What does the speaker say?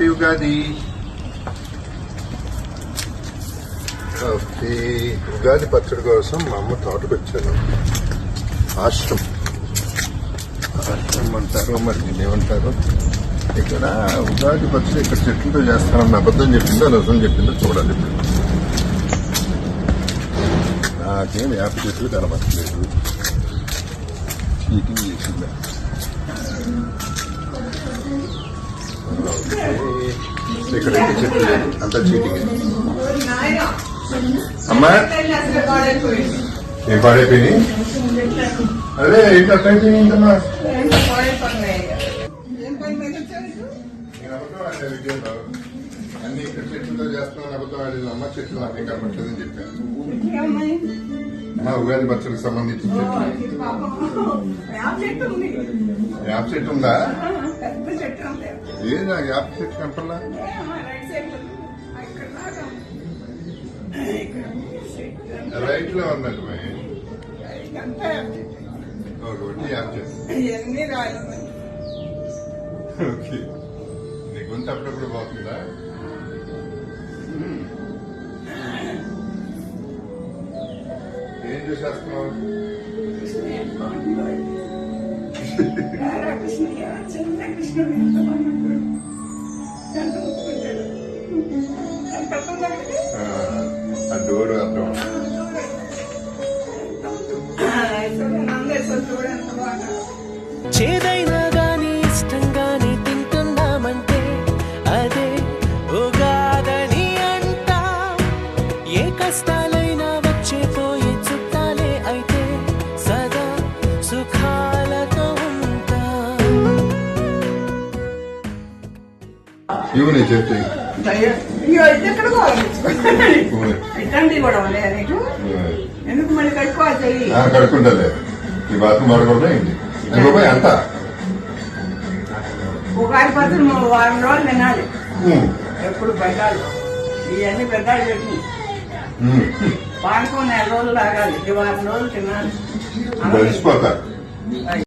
Happy Ugadi. Okay. Ugadi పచ్చడి కోసం మా అమ్మ తోటకు వచ్చాను ఆశ్రమం. ఆశ్రమం అంటారు మరి దీన్ని ఏమంటారు? ఇక్కడ ఉగాది పచ్చడి ఇక్కడ చెట్లతో చేస్తానన్న అబద్ధం చెప్పిందో నిజం చెప్పిందో చూడాలి నాకేం వేప చెట్లు కనబడలేదు చీటింగ్ చేసిందా? ఇక్కడ చెట్లు లేదు అంతా చీటింగ్ అమ్మా. ఏం పాడైపోయినాయి అదే ఇంకా అయిపోయిందమ్మా నేను అబద్ధం ఆడాను విజయంలో. అన్ని ఇక్కడ చెట్లతో చేస్తున్నాను అబద్ధం ఆడేది అమ్మ చెట్లు నాకేం కనబట్టలేదని చెప్పాను. ఉగాది పచ్చడికి సంబంధించిన చెట్లు. యాప్ చెట్టు ఉందా? ఏది నాకు యాప్ చెట్టు కనపడలా రైట్లో ఉన్నట్టు ఒకటి యాప్ చెట్టు ఇవన్నీ రాయలు ఓకే. నీ గొంతు అప్పుడప్పుడు పోతుందా? మ్మ్. ఏం చేసేస్తున్నావు? కృష్ణయ్య చిన్న కృష్ణుడు ఎంత బాగుంటాడు ఎంత ఎంత డోర్ అర్థం చేదైనా గాని తింటున్నామంటే అదే ఉగాదని అంట. ఏ కష్టాలు చెయ్యి? కడుక్కుంటలే. ఈ బాత్రూమ్ వాడకూడదా ఏంటి? అది బాబాయ్ అంత. ఉగాది పత్రం వారం రోజులు తినాలి. మ్మ్. ఎప్పుడు ఇవన్నీ. పాడుకో నెల రోజులు తాగాలి. ఈ వారం రోజులు తినాలి. కలిసిపోతారు